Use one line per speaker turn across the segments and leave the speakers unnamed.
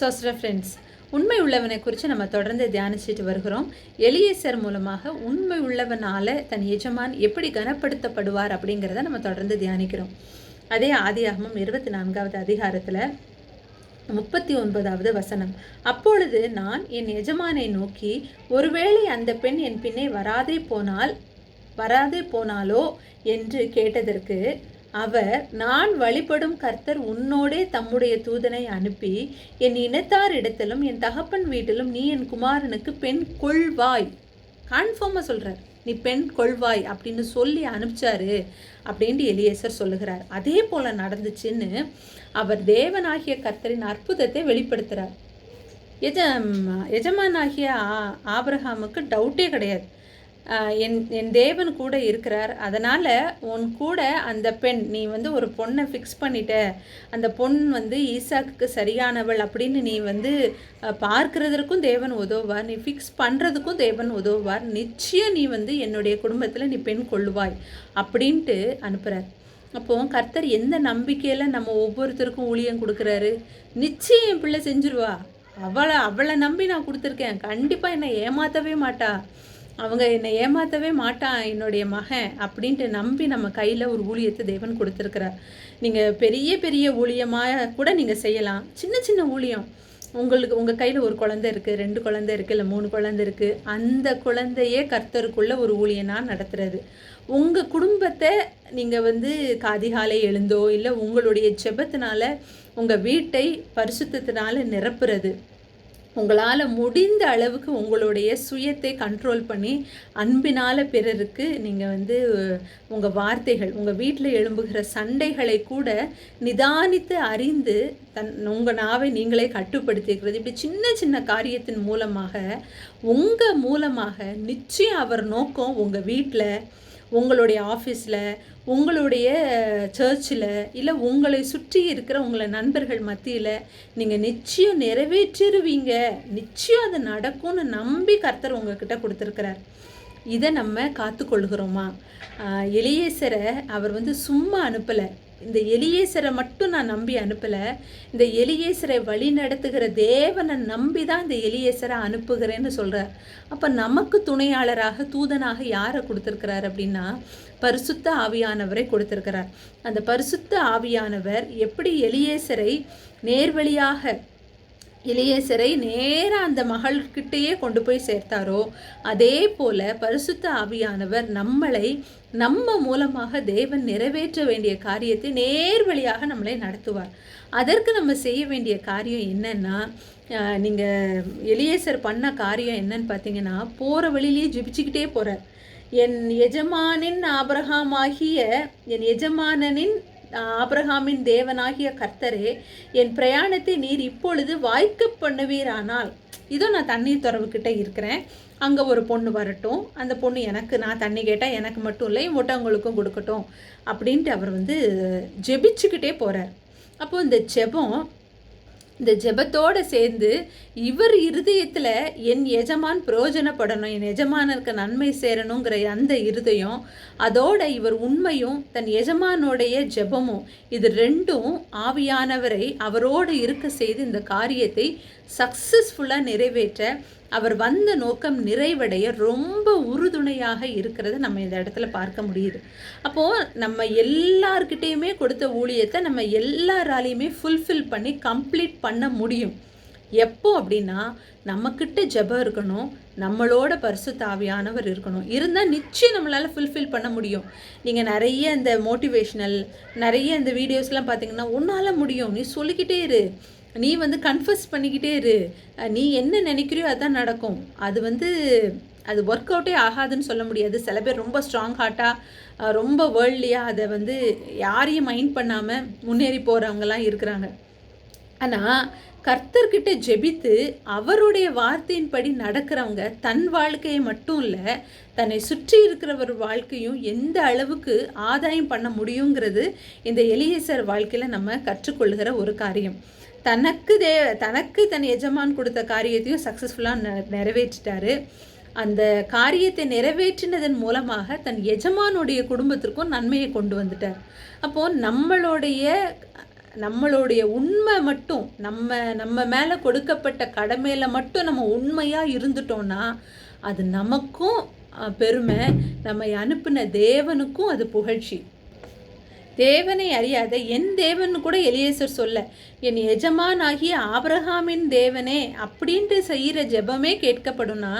சோஸ்ர friends உண்மை உள்ளவனை குறித்து நம்ம தொடர்ந்து தியானிச்சுட்டு வருகிறோம். எலியேசர் மூலமாக உண்மை உள்ளவனால தன் எஜமான் எப்படி கனப்படுத்தப்படுவார் அப்படிங்கிறத நம்ம தொடர்ந்து தியானிக்கிறோம். அதே ஆதியாகமும் இருபத்தி நான்காவது அதிகாரத்தில் முப்பத்தி ஒன்பதாவது வசனம். அப்பொழுது நான் என் எஜமானை நோக்கி ஒருவேளை அந்த பெண் என் பின்னே வராதே போனால் வராதே போனாலோ? என்று கேட்டதற்கு அவர் நான் வழிபடும் கர்த்தர் உன்னோடே தம்முடைய தூதனை அனுப்பி என் இனத்தார் இடத்திலும் என் தகப்பன் வீட்டிலும் நீ என் குமாரனுக்கு பெண் கொள்வாய். கன்ஃபார்மாக சொல்கிறார் நீ பெண் கொள்வாய் அப்படின்னு சொல்லி அனுப்பிச்சாரு அப்படின்ட்டு எலியேசர் சொல்லுகிறார். அதே போல் நடந்துச்சுன்னு அவர் தேவனாகிய கர்த்தரின் அற்புதத்தை வெளிப்படுத்துகிறார் எஜ எஜமானாகிய ஆ- டவுட்டே கிடையாது. என் என் தேவன் கூட இருக்கிறார். அதனால் உன் கூட அந்த பெண் நீ வந்து ஒரு பொண்ணை ஃபிக்ஸ் பண்ணிட்ட. அந்த பொண் வந்து ஈசாக்கு சரியானவள் அப்படின்னு நீ வந்து ஆஹ் பார்க்கிறதற்கும் தேவன் உதவுவார். நீ ஃபிக்ஸ் பண்ணுறதுக்கும் தேவன் உதவுவார். நிச்சயம் நீ வந்து என்னுடைய குடும்பத்தில் நீ பெண் கொள்ளுவாய் அப்படின்ட்டு அனுப்புகிறார் அப்போ கர்த்தர் எந்த நம்பிக்கையில் நம்ம ஒவ்வொருத்தருக்கும் ஊழியம் கொடுக்குறாரு? நிச்சயம் என் பிள்ளை செஞ்சிருவா. அவளை அவளை நம்பி நான் கொடுத்துருக்கேன். கண்டிப்பாக என்னை ஏமாற்றவே மாட்டா. அவங்க என்னை ஏமாற்றவே மாட்டான் என்னுடைய மகன் அப்படின்ட்டு நம்பி நம்ம கையில் ஒரு ஊழியத்தை தேவன் கொடுத்துருக்கிறார். நீங்கள் பெரிய பெரிய ஊழியமாக கூட நீங்கள் செய்யலாம். சின்ன சின்ன ஊழியம். உங்களுக்கு உங்கள் கையில் ஒரு குழந்தை இருக்குது ரெண்டு குழந்தை இருக்குது இல்லை மூணு குழந்தை இருக்குது அந்த குழந்தையே கர்த்தருக்குள்ளே ஒரு ஊழியனாக நடத்துறது. உங்கள் குடும்பத்தை நீங்கள் வந்து காதிகாலை எழுந்தோ இல்லை உங்களுடைய ஜெபத்தினால உங்கள் வீட்டை பரிசுத்தினால நிரப்புறது. உங்களால் முடிந்த அளவுக்கு உங்களுடைய சுயத்தை கண்ட்ரோல் பண்ணி அன்பினால் பிறருக்கு நீங்கள் வந்து உங்கள் வார்த்தைகள் உங்கள் வீட்டில் எழும்புகிற சண்டைகளை கூட நிதானித்து அறிந்து தன் உங்கள் நாவை நீங்களே கட்டுப்படுத்திக்கிறது இப்படி சின்ன சின்ன காரியத்தின் மூலமாக உங்கள் மூலமாக நிச்சயம் அவர் நோக்கம் உங்கள் வீட்டில் உங்களுடைய ஆஃபீஸில் உங்களுடைய சர்ச்சில் இல்லை உங்களை சுற்றி இருக்கிற உங்களை நண்பர்கள் மத்தியில் நீங்கள் நிச்சயம் நிறைவேற்றிருவீங்க. நிச்சயம் அது நடக்கும்னு நம்பி கர்த்தர் உங்ககிட்ட கொடுத்துருக்கிறார். இதை நம்ம காத்துக்கொள்கிறோமா? எளியேசரை எலியேசரை அவர் வந்து சும்மா அனுப்பலை. இந்த எலியேசரை மட்டும் நான் நம்பி அனுப்பலை. இந்த எலியேசரை வழி நடத்துகிற தேவனை நம்பி தான் இந்த எலியேசரை அனுப்புகிறேன்னு சொல்கிறார் அப்போ நமக்கு துணையாளராக தூதனாக யாரை கொடுத்துருக்கிறார் அப்படின்னா பரிசுத்த ஆவியானவரை கொடுத்துருக்கிறார். அந்த பரிசுத்த ஆவியானவர் எப்படி எலியேசரை நேர்வழியாக இளையசரை நேராக அந்த மகள்கிட்டயே கொண்டு போய் சேர்த்தாரோ? அதே போல பரிசுத்த ஆவியானவர் நம்மளை நம்ம மூலமாக தேவன் நிறைவேற்ற வேண்டிய காரியத்தை நேர் வழியாக நம்மளை நடத்துவார். அதற்கு நம்ம செய்ய வேண்டிய காரியம் என்னன்னா நீங்கள் எலியேசர் பண்ண காரியம் என்னன்னு பார்த்தீங்கன்னா போகிற வழியிலேயே ஜிபிச்சுக்கிட்டே போகிறார் என் எஜமானின் ஆபிரகாமாகிய என் எஜமானனின் ஆபிரகாமின் தேவனாகிய கர்த்தரே என் பிரயாணத்தை நீர் இப்பொழுது வாய்க்க பண்ணுவீரானால். இதோ நான் தண்ணீர் துறவுக்கிட்ட இருக்கிறேன். அங்கே ஒரு பொண்ணு வரட்டும். அந்த பொண்ணு எனக்கு நான் தண்ணி கேட்டால் எனக்கு மட்டும் இல்லை மொட்டவங்களுக்கும் கொடுக்கட்டும். அப்படின்ட்டு அவர் வந்து ஜெபிச்சுக்கிட்டே போகிறார் அப்போது இந்த ஜெபம் இந்த ஜெபத்தோடு சேர்ந்து இவர் இருதயத்தில் என் எஜமான் பிரயோஜனப்படணும் என் எஜமானருக்கு நன்மை சேரணுங்கிற அந்த இருதயம் அதோட இவர் உண்மையும் தன் எஜமானோடைய ஜெபமும் இது ரெண்டும் ஆவியானவரை அவரோடு இருக்க செய்து இந்த காரியத்தை சக்ஸஸ்ஃபுல்லாக நிறைவேற்ற அவர் வந்த நோக்கம் நிறைவடைய ரொம்ப உறுதுணையாக இருக்கிறத நம்ம இந்த இடத்துல பார்க்க முடியுது. அப்போது நம்ம எல்லார்கிட்டேயுமே கொடுத்த ஊழியத்தை நம்ம எல்லாராலையுமே ஃபுல்ஃபில் பண்ணி கம்ப்ளீட் பண்ண முடியும். எப்போ அப்படின்னா நம்மக்கிட்ட ஜெபம் இருக்கணும் நம்மளோட பரிசு தாவியானவர் இருக்கணும். இருந்தால் நிச்சயம் நம்மளால் ஃபுல்ஃபில் பண்ண முடியும். நீங்கள் நிறைய இந்த மோட்டிவேஷ்னல் நிறைய இந்த வீடியோஸ்லாம் பார்த்தீங்கன்னா உன்னால் முடியும். நீ சொல்லிக்கிட்டே இரு. நீ வந்து கன்ஃபஸ் பண்ணிக்கிட்டே இரு. நீ என்ன நினைக்கிறியோ அதுதான் நடக்கும். அது வந்து அது ஒர்க் அவுட்டே ஆகாதுன்னு சொல்ல முடியாது. சில பேர் ரொம்ப ஸ்ட்ராங் ஹார்ட்டாக ரொம்ப வேர்ல்ட்லியாக அதை வந்து யாரையும் மைண்ட் பண்ணாமல் முன்னேறி போகிறவங்கலாம் இருக்கிறாங்க. ஆனால் கர்த்தர்கிட்ட ஜெபித்து அவருடைய வார்த்தையின்படி நடக்கிறவங்க தன் வாழ்க்கையை மட்டும் இல்லை தன்னை சுற்றி இருக்கிறவர் வாழ்க்கையும் எந்த அளவுக்கு ஆதாயம் பண்ண முடியுங்கிறது இந்த எலியேசர் வாழ்க்கையில் நம்ம கற்றுக்கொள்கிற ஒரு காரியம். தனக்கு தே தனக்கு தன் எஜமான் கொடுத்த காரியத்தையும் சக்ஸஸ்ஃபுல்லாக நெ நிறைவேற்றிட்டாரு. அந்த காரியத்தை நிறைவேற்றினதன் மூலமாக தன் எஜமானுடைய குடும்பத்திற்கும் நன்மையை கொண்டு வந்துட்டார். அப்போது நம்மளுடைய நம்மளுடைய உண்மை மட்டும் நம்ம நம்ம மேலே கொடுக்கப்பட்ட கடமையில் மட்டும் நம்ம உண்மையாக இருந்துட்டோம்னா அது நமக்கும் பெருமை நம்மை அனுப்பின தேவனுக்கும் அது புகழ்ச்சி. தேவனை அறியாத என் தேவன் கூட எலியேசர் சொல்ல என் எஜமானாகிய ஆபரகாமின் தேவனே அப்படின்ட்டு செய்கிற ஜெபமே கேட்கப்படும்னா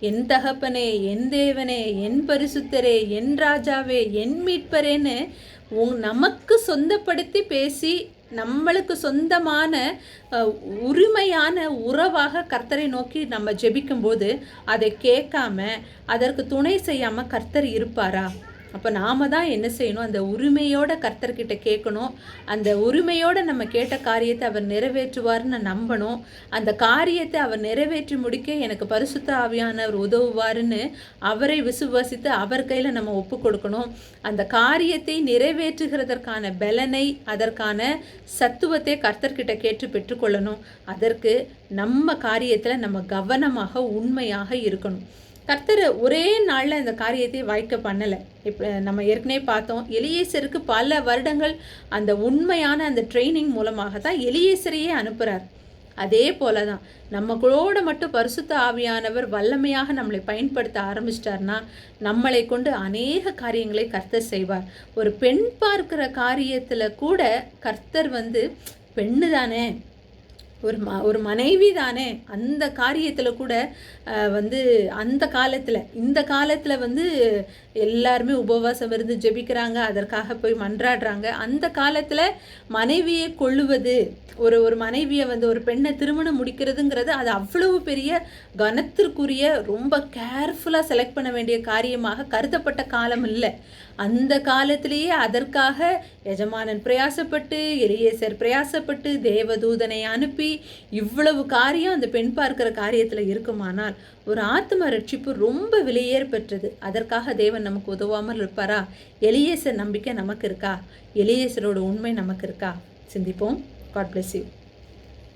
என் தகப்பனே என் தேவனே என் பரிசுத்தரே என் ராஜாவே என் மீட்பரேன்னு உங் நமக்கு சொந்தப்படுத்தி பேசி நம்மளுக்கு சொந்தமான உரிமையான உறவாக கர்த்தரை நோக்கி நம்ம ஜெபிக்கும்போது அதை கேட்காம அதற்கு துணை செய்யாமல் கர்த்தர் இருப்பாரா? அப்போ நாம தான் என்ன செய்யணும்? அந்த உரிமையோட கர்த்தர்கிட்ட கேட்கணும். அந்த உரிமையோட நம்ம கேட்ட காரியத்தை அவர் நிறைவேற்றுவார்னு நம்பணும். அந்த காரியத்தை அவர் நிறைவேற்றி முடிக்க எனக்கு பரிசுத்த ஆவியானவர் உதவுவாருன்னு அவரை விசுவாசித்து அவர் கையில் நம்ம ஒப்பு கொடுக்கணும். அந்த காரியத்தை நிறைவேற்றுகிறதற்கான பலனை அதற்கான சத்துவத்தை கர்த்தர்கிட்ட கேட்டு பெற்றுக்கொள்ளணும். அதற்கு நம்ம காரியத்தில் நம்ம கவனமாக உண்மையாக இருக்கணும். கர்த்தர் ஒரே நாளில் இந்த காரியத்தை வாய்க்க பண்ணலை. இப்போ நம்ம ஏற்கனவே பார்த்தோம் எலியேசருக்கு பல வருடங்கள் அந்த உண்மையான அந்த ட்ரைனிங் மூலமாக தான் எலியேசரையே அனுப்புகிறார் அதே போல தான் நம்மளோட மட்டும் பரிசுத்த ஆவியானவர் வல்லமையாக நம்மளை பயன்படுத்த ஆரம்பிச்சிட்டார்னா நம்மளை கொண்டு அநேக காரியங்களை கர்த்தர் செய்வார். ஒரு பெண் பார்க்கிற காரியத்தில் கூட கர்த்தர் வந்து பெண்ணு தானே ஒரு ம ஒரு மனைவி தானே. அந்த காரியத்தில் கூட வந்து அந்த காலத்தில் இந்த காலத்தில் வந்து எல்லாருமே உபவாசம் இருந்து ஜெபிக்கிறாங்க அதற்காக போய் மன்றாடுறாங்க. அந்த காலத்தில் மனைவியை கொள்ளுவது ஒரு ஒரு மனைவியை வந்து ஒரு பெண்ணை திருமணம் முடிக்கிறதுங்கிறது அது அவ்வளவு பெரிய கனத்திற்குரிய ரொம்ப கேர்ஃபுல்லாக செலக்ட் பண்ண வேண்டிய காரியமாக கருதப்பட்ட காலம் இல்லை. அந்த காலத்திலேயே அதற்காக எஜமானன் பிரயாசப்பட்டு எலியேசர் பிரயாசப்பட்டு தேவதூதனை அனுப்பி இவ்வளவு காரியம் அந்த பெண் பார்க்கிற காரியத்தில் இருக்குமானால் ஒரு ஆத்ம ரட்சிப்பு ரொம்ப விலையேற பெற்றது. அதற்காக தேவன் நமக்கு உதவாமல் இருப்பாரா? எலியேசர் நம்பிக்கை நமக்கு இருக்கா? எலியேசரோட உண்மை நமக்கு இருக்கா? சிந்திப்போம். God bless you